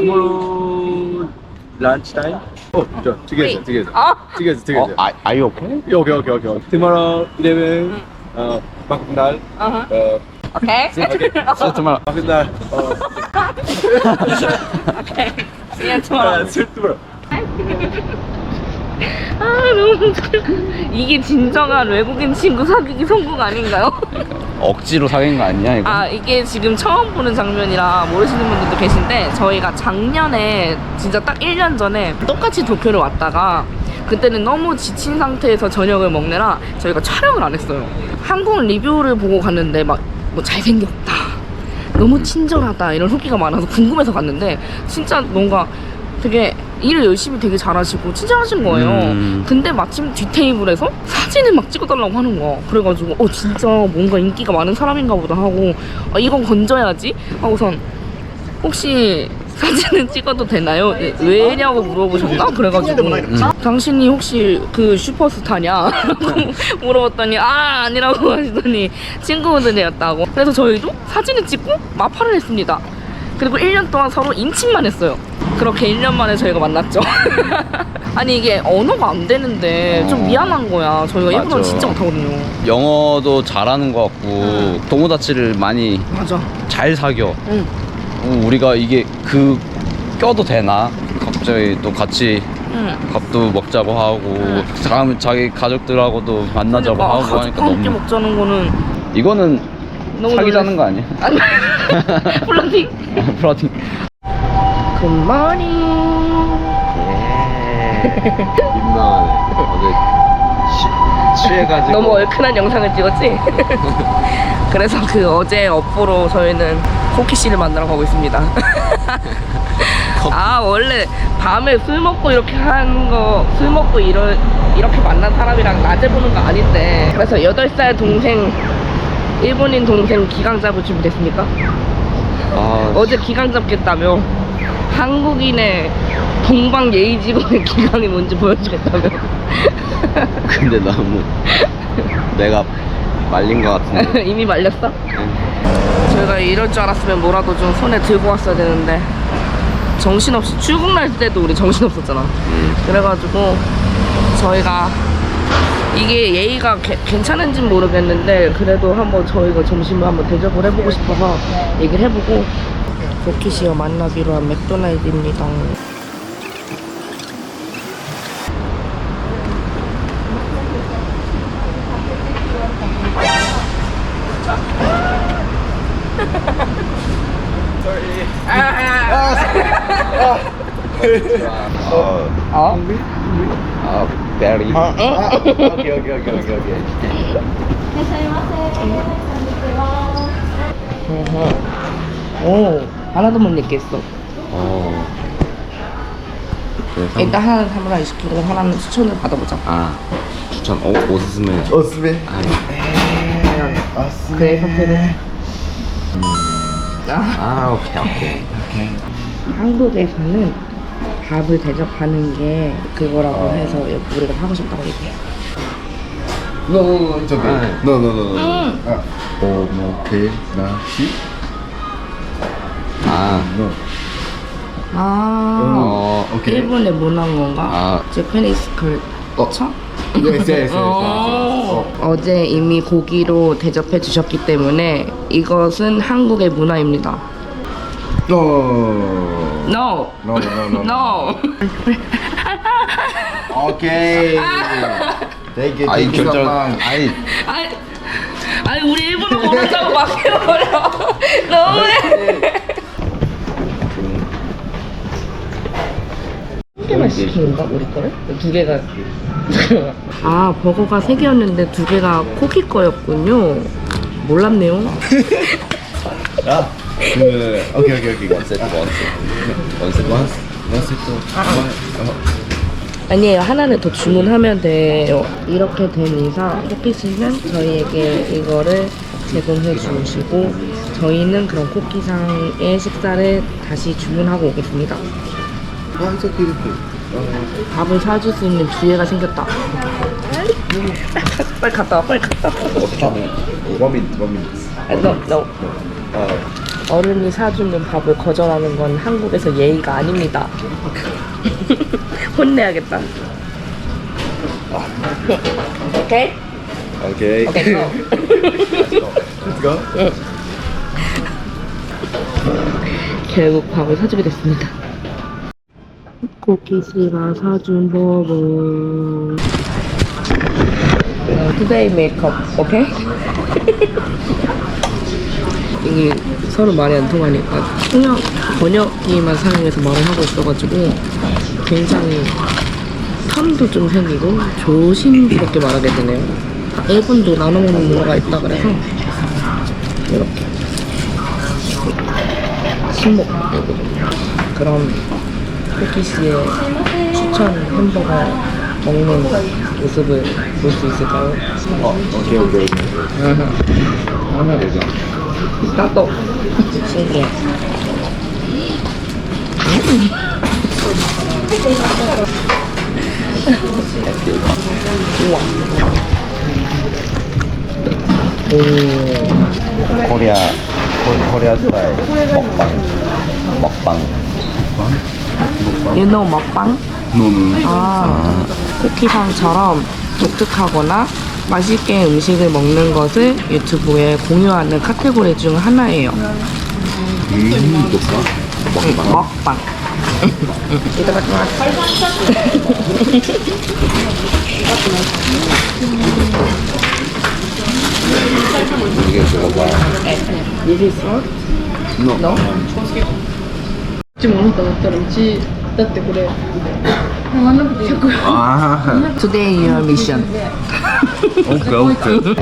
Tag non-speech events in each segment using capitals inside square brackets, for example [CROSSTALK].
tomorrow lunchtime. Oh, sure. Together, Wait. together, 아, together, 어, together. 아, are you okay? Yeah, okay, okay, okay. Tomorrow eleven. Uh, Makdal. 어허. Uh, 오케이. okay. See you tomorrow. Makdal. Uh, 오케이. See you uh, tomorrow. see you tomorrow. 아 너무 웃겨. 이게 진정한 외국인 친구 사귀기 성공 아닌가요? 억지로 사귄 거 아니야 이거? 아 이게 지금 처음 보는 장면이라 모르시는 분들도 계신데 저희가 작년에 진짜 딱 1년 전에 똑같이 도쿄를 왔다가 그때는 너무 지친 상태에서 저녁을 먹느라 저희가 촬영을 안 했어요 한국 리뷰를 보고 갔는데 막 뭐 잘생겼다 너무 친절하다 이런 후기가 많아서 궁금해서 갔는데 진짜 뭔가 되게 일을 열심히 되게 잘하시고 친절하신 거예요 음. 근데 마침 뒷 테이블에서 사진을 막 찍어달라고 하는 거야. 그래가지고, 어, 진짜 뭔가 인기가 많은 사람인가 보다 하고, 아, 이건 건져야지? 하고선, 혹시 사진은 찍어도 되나요? 네, 왜냐고 물어보셨나? 그래가지고, 당신이 혹시 그 슈퍼스타냐? 라고 [LAUGHS] 물어봤더니, 아, 아니라고 하시더니, 친구분들이었다고. 그래서 저희도 사진을 찍고 마파를 했습니다. 그리고 1년 동안 서로 인칭만 했어요. 그렇게 1년 만에 저희가 만났죠. [LAUGHS] 아니 이게 언어가 안 되는데 좀 어. 미안한 거야. 저희가 일본어 맞아. 진짜 못하거든요. 영어도 잘하는 것 같고 도모다치를 많이 맞아. 잘 사겨. 응. 어, 우리가 이게 그 껴도 되나? 갑자기 또 같이 응. 밥도 먹자고 하고 다음 자기 가족들하고도 만나자고 그러니까 하고 하니까 함께 너무 먹자는 거는 이거는 너무 사귀자는 거 아니야? 아니 [LAUGHS] [LAUGHS] 플러팅. 플러팅. 굿모닝. 민망하네. 어제 취해가지고. 너무 얼큰한 영상을 찍었지? [LAUGHS] 그래서 그 어제 업보로 저희는 코키 씨를 만나러 가고 있습니다. [LAUGHS] 아 원래 밤에 술 먹고 이렇게 하는 거 술 먹고 이러, 이렇게 만난 사람이랑 낮에 보는 거 아닌데 그래서 8살 동생 일본인 동생 기강 잡을 준비됐습니까? 아, 어제 기강 잡겠다며 한국인의 동방 예의지국의 [LAUGHS] 기강이 뭔지 보여주겠다며 근데 너무 내가 말린 것 같은데. [LAUGHS] 이미 말렸어? 저희가 이럴 줄 알았으면 뭐라도 좀 손에 들고 왔어야 되는데 정신없이 출국날 때도 우리 정신없었잖아 음. 그래가지고 저희가 이게 예의가 개- 괜찮은진 모르겠는데 그래도 한번 저희가 점심을 한번 대접을 해보고 싶어서 얘기를 해보고 도키시어 만나기로 한 맥도날드입니다 어, 어? 아, very. 오케이, 오케이, 오케이, 오케이, 오케이. 오 하나도 못 읽겠어 어. 그래서 일단 하나는 사무라이 시키고 하나는 추천을 받아보자 아 추천 어 오스스메. 오스메. 그래 선택은 아, 아 오케이 오케이. 한국에서는 밥을 대접하는 게 그거라고 해서 우리가 하고 싶다고 얘기해 No, it's okay. No, no, no, no. 오모케 나시. 아. 아 어, 오케이. 일본의 문화인 건가? 아. 제페니스 컬처? Yes, yes, yes. yes. 어. 어제 이미 고기로 대접해 주셨기 때문에 이것은 한국의 문화입니다 No. No No, no, no, no. [LAUGHS] No 오케이. 되게 아이 되게 결정. 아니 아니, 아니 우리 일본어 모른다고 막 해버려 [LAUGHS] 너무해 한 개만 시키는 가 우리 거를? 두 개가. 아 버거가 세 개였는데 두 개가 코키 거였군요. 몰랐네요. [LAUGHS] 아. 그 오케이 오케이 오케이. 원 세트 원 세트 원 세트 원 세트. 아니에요. 하나는 더 주문하면 돼요. 이렇게 된 이상 코키씨는 저희에게 이거를 제공해 주시고 저희는 그런 코키상의 식사를 다시 주문하고 오겠습니다 아, it's okay. 밥을 사줄 수 있는 기회가 생겼다 [LAUGHS] 빨리 갔다 와 빨리 갔다 와 one minute. 아, no, no. 어, 어른이 사주는 밥을 거절하는 건 한국에서 예의가 아닙니다. [LAUGHS] 혼내야겠다. 오케이? 오케이. 오케이, 고. Let's go. 결국 밥을 사주게 됐습니다. 코키 씨가 사준 버거. 투데이 메이크업, 오케이? [LAUGHS] 이게 서로 말이 안 통하니까 통역 번역기만 사용해서 말을 하고 있어가지고 굉장히 텀도 좀 생기고 조심스럽게 말하게 되네요. 일본도 나눠 먹는 문화가 있다 그래서 이렇게 신목 그런 쿠키 씨의 추천 햄버거 먹는 모습을 볼 수 있을까요? 어, 오케이, 오케이. [LAUGHS] 나도 신기해. 우와. 코리아 코- 코리아 스타일 먹방 먹방 You 먹방? 아, 쿠키상처럼 독특하거나 맛있게 음식을 먹는 것을 유튜브에 공유하는 카테고리 중 하나예요. 음, 먹방. 먹방. 먹방. 이게 들어봐. This is? No. No. 지금 오늘 또 어떤 음식 だってこれ長なくて100 아 Today your mission. 오케이 오케이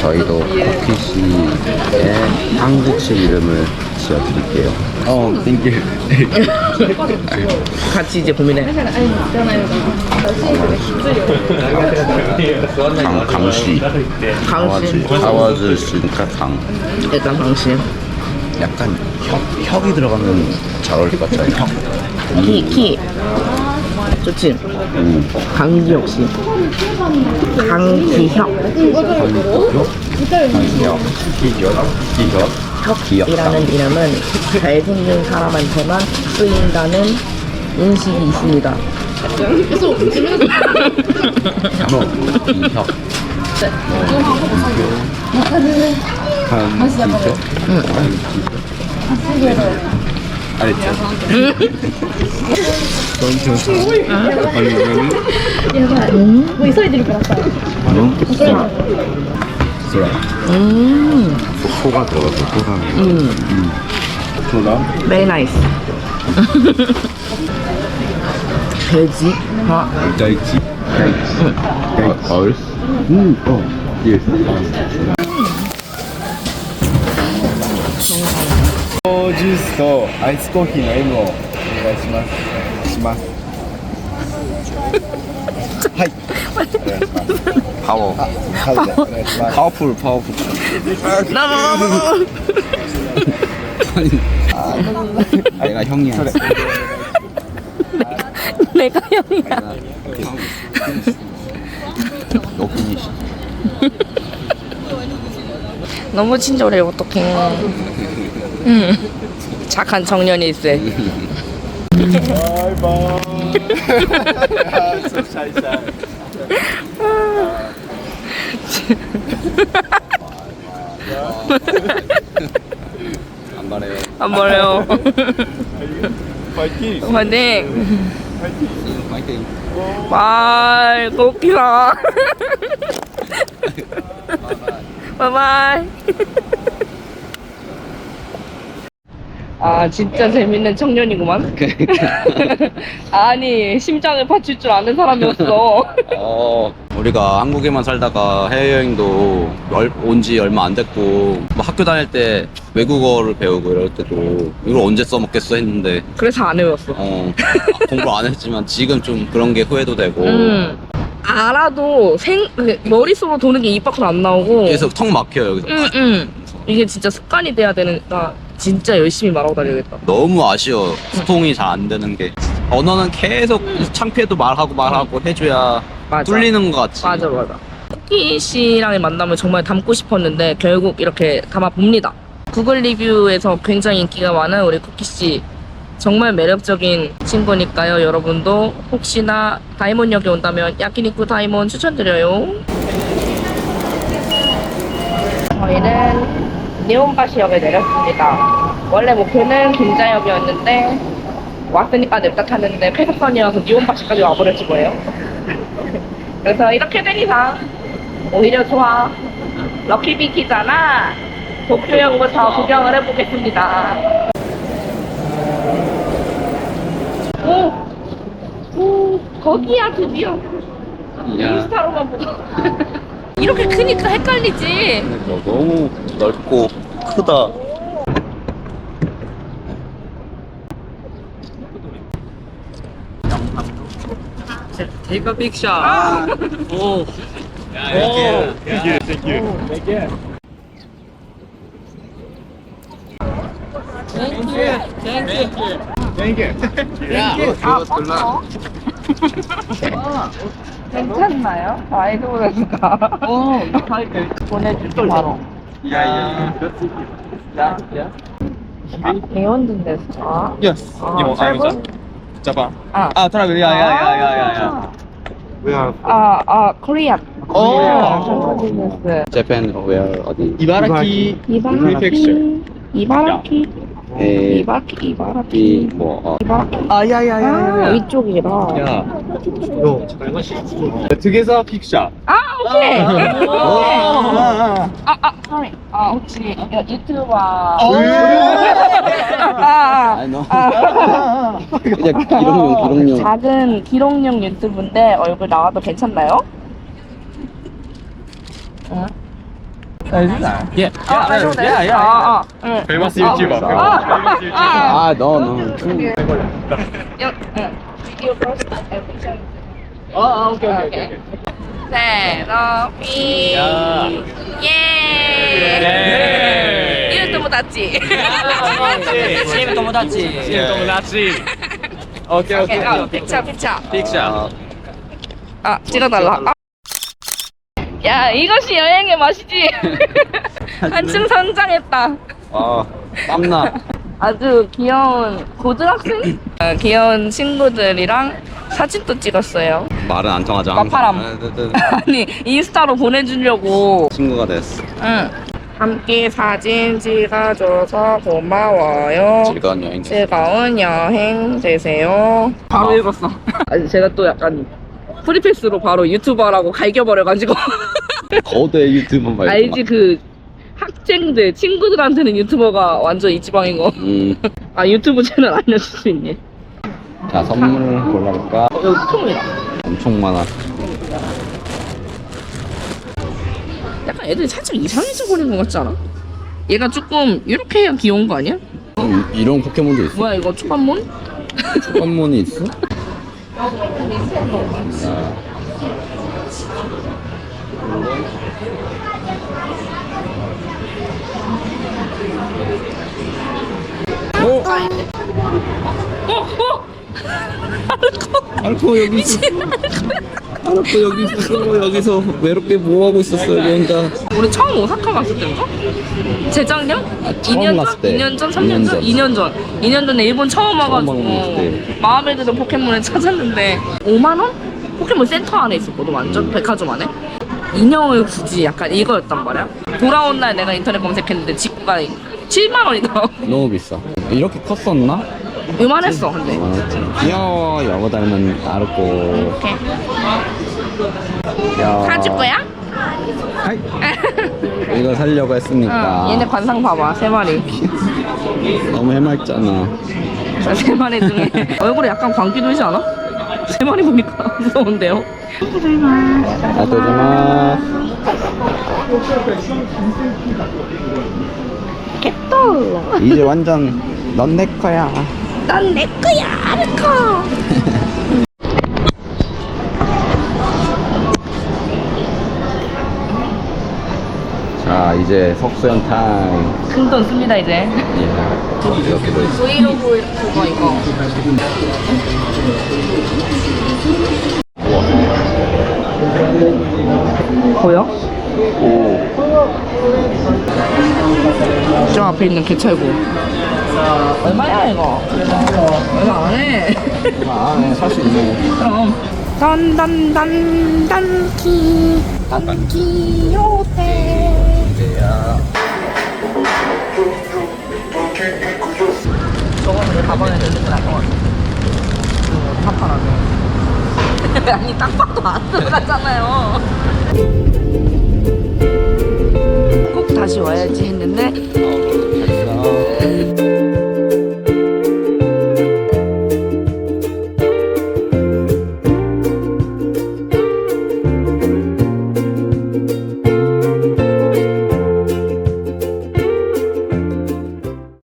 저희도 쿠키씨의 한국식 이름을 지어드릴게요 어 땡큐 [LAUGHS] 같이 이제 고민해. 강, 강씨 강씨. 아와즈 씨니까 강 일단 강씨. 약간 혁, 혁이 들어가면 잘 어울릴 것 같아요 혁 키, 키. 좋지? 음. 강기혁 씨. 강기혁. 혁이라는 이름은 잘생긴 사람한테만 쓰인다는 인식이 있습니다. 혁 알죠? 넌 빨리 오면은 뭐 소리 들을 것 같아. 응? 소라 소라 음, 소가 들어가서 소라 음, 소라 very nice. [LAUGHS] 돼지? 아, 달지 얼? 음어 예스 ジュースとアイスコーヒーの M をお願いします。します。はい。お願いします。 파워 カズでお願いします。 파워풀 파워풀 내가 형이야 내가 형이야. 여분이시 너무 친절해, 어떡해. 음. 착한 청년이 있어. 안 말해요. 안 말해요. 파이팅. 파이팅. 파이팅. 바이 고기라. 바이바이. 아, 진짜 재밌는 청년이구만. [LAUGHS] 아니, 심장을 받칠 줄 아는 사람이었어. [LAUGHS] 어, 우리가 한국에만 살다가 해외여행도 온 지 얼마 안 됐고 뭐 학교 다닐 때 외국어를 배우고 이럴 때도 이걸 언제 써먹겠어 했는데 그래서 안 외웠어. 어, 공부 안 했지만 지금 좀 그런 게 후회도 되고 음. 알아도 생, 그 머릿속으로 도는 게 입 밖으로 안 나오고. 계속 턱 막혀요 여기서 응, 응. 이게 진짜 습관이 돼야 되니까 진짜 열심히 말하고 다녀야겠다. 너무 아쉬워 소통이 잘 안 되는 게 언어는 계속 창피해도 말하고 말하고 해줘야 맞아. 뚫리는 것 같지 맞아, 맞아. 쿠키 씨랑의 만남을 정말 담고 싶었는데 결국 이렇게 담아 봅니다. 구글 리뷰에서 굉장히 인기가 많은 우리 쿠키 씨 정말 매력적인 친구니까요. 여러분도 혹시나 다이몬역에 온다면 야키니쿠 다이몬 추천드려요. 저희는 니온바시역에 내렸습니다. 원래 목표는 긴자역이었는데 왔으니까 냅다 탔는데 폐석선이라서 니온바시까지 와버렸지 뭐예요. [LAUGHS] 그래서 이렇게 된 이상 오히려 좋아. 럭키비키잖아. 도쿄역부터 구경을 해보겠습니다. 오! 오! 거기야 드디어. 인스타로만 보고. [LAUGHS] 이렇게 크니까 헷갈리지. 너무 넓고 크다. Take a big shot. Oh. Oh. Thank you, thank you. Thank you. Thank you. 괜찮나요? 아이돌에서가 Oh. 보내주죠 바로. Yeah, yeah. 아, 대원든 데스까? Yes. 아, 일본, 짧은? Japan. 아, Ah, travel. Yeah, yeah, yeah, yeah, yeah, yeah. We are 아, 아, 코리안. Oh. 비즈니스. 재팬 where 어디? Ibaraki. 이바라키. 이바라키. 에, 이바라키. 이바라키. 이, 뭐, 어, yeah, yeah, yeah, 아, yeah. yeah. 위쪽이라. Yeah. No. Together picture. 아, 오케이. Oh. 아, 아, sorry. 아, 혹시 여- 유튜버. 아, 아, 아니, 너. 아. 그냥 기록용, 기록용. 작은 기록용 유튜브인데 얼굴 나와도 괜찮나요? Yeah, yeah, yeah, yeah, yeah. 아, 아, 응. Famous 아, YouTuber. 아, Famous YouTuber. 아, 아, 너, 너. 여, 응. Oh, oh, okay, okay. okay. 세러피. 야. 예. 예. 이름 또 못았지. CM 友達。Okay, 오케이, okay. 어, 픽처, 픽처. Picture. 아, 찍어달라. 아. 야, 이것이 여행의 맛이지. 한층 성장했다. 아, 땀나. 아주 귀여운 고등학생? 어, 귀여운 친구들이랑 사진도 찍었어요. 말은 안 통하죠. 마파람. 항상. 네, 네, 네. 아니, 인스타로 보내주려고. 친구가 됐어. 응. 함께 사진 찍어줘서 고마워요. 즐거운 여행. 즐거운 여행 되세요. 바로 아. 읽었어. 아니, 제가 또 약간 프리패스로 바로 유튜버라고 갈겨버려가지고. [LAUGHS] 거대 유튜버 말고. 알지, 그 학생들, 친구들한테는 유튜버가 완전 이 지방인 거. 음. 아, 유튜브 채널 알려줄 수 있니? 자, 선물 골라볼까? 어, 여기 총이다. 엄청 많아. 약간 애들이 살짝 이상해져 버린 것 같지 않아? 얘가 조금 이렇게 해야 귀여운 거 아니야? 음, 이런 포켓몬도 있어? 뭐야 이거 초반몬? 초반몬이 있어? 어? 어? 알코 여기 있어. 알코 여기 있었어. 여기서 외롭게 뭐 하고 있었어 여기 혼자. 우리 처음 오사카 갔을 때인가? 재작년? 아, 처음 2년 갔을 전? 때. 2년 전? 3년 2년 전? 전. 2년 전 2년 전에 일본 처음 와가지고 때. 마음에 드는 포켓몬을 찾았는데 5만 원? 포켓몬 센터 안에 있었거든 완전 음. 백화점 안에 인형을 굳이 약간 이거였단 말이야 돌아온 날 내가 인터넷 검색했는데 직구가 7만 원이더라고 [LAUGHS] 너무 비싸. 이렇게 컸었나? 요만했어 근데 아, 귀여워 여거 닮은 아르코. 이렇게. 사줄 거야? 이거 살려고 했으니까. 응, 얘네 관상 봐봐 세 마리 너무 해맑잖아. 세 마리 중에 [LAUGHS] 얼굴에 약간 광기 돌지 않아? 세 마리 보니까 [LAUGHS] 무서운데요? 아도지마. 개떨러 이제 완전 넌 내 거야. 난내 거야 아르코 자 이제 석수연 타임. 큰 돈 씁니다 이제 예. 이렇게도 있어. 브이로그 그거 이거. 보여? 저 앞에 있는 개찰구 얼마야 이거? 얼마 안 해. 아, 살수 있네. 그럼 딴딴딴 딴키 딴키 호텔 저거는 내 가방에 넣는 게 나을 것 같아 어, 파파라네 아니 딱 봐도 안 들어가잖아요 꼭 다시 와야지 했는데